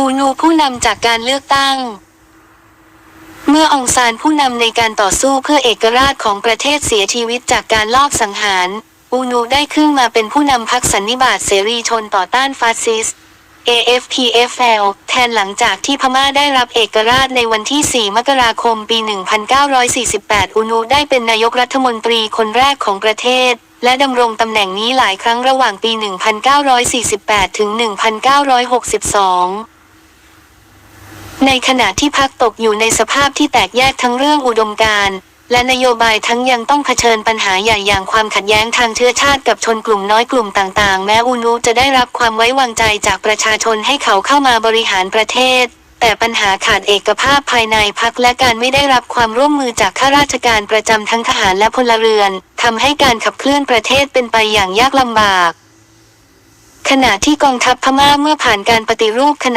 อูนูผู้นำจากการเลือกตั้ง เมื่อองซานผู้นำในการต่อสู้เพื่อเอกราชของประเทศเสียชีวิตจากการลอบสังหารอูนูได้ขึ้นมาเป็นผู้นำพรรคสันนิบาตเสรีชนต่อต้านฟาสซิสต์ AFPFL แทนหลังจากที่พม่าได้รับเอกราชในวันที่ 4 มกราคม ปี 1948 อูนูได้เป็นนายกรัฐมนตรีคนแรกของประเทศ และดำรงตำแหน่งนี้หลายครั้งระหว่างปี 1948 ถึง 1962 ในขณะที่พักตกอยู่ในสภาพที่แตกแยกทั้งเรื่องอุดมการณ์และนโยบายทั้งยังต้องเผชิญปัญหาใหญ่อย่างความขัดแย้งทางเชื้อชาติกับชนกลุ่มน้อยกลุ่มต่างๆ แม้อูนูจะได้รับความไว้วางใจจากประชาชนให้เขาเข้ามาบริหารประเทศ แต่ปัญหาขาดเอกภาพภายในพักและการไม่ได้รับความร่วมมือจากข้าราชการประจำทั้งทหารและพลเรือน ทำให้การขับเคลื่อนประเทศเป็นไปอย่างยากลำบาก ขณะที่กองทัพพม่าเมื่อผ่านการปฏิรูปขณะ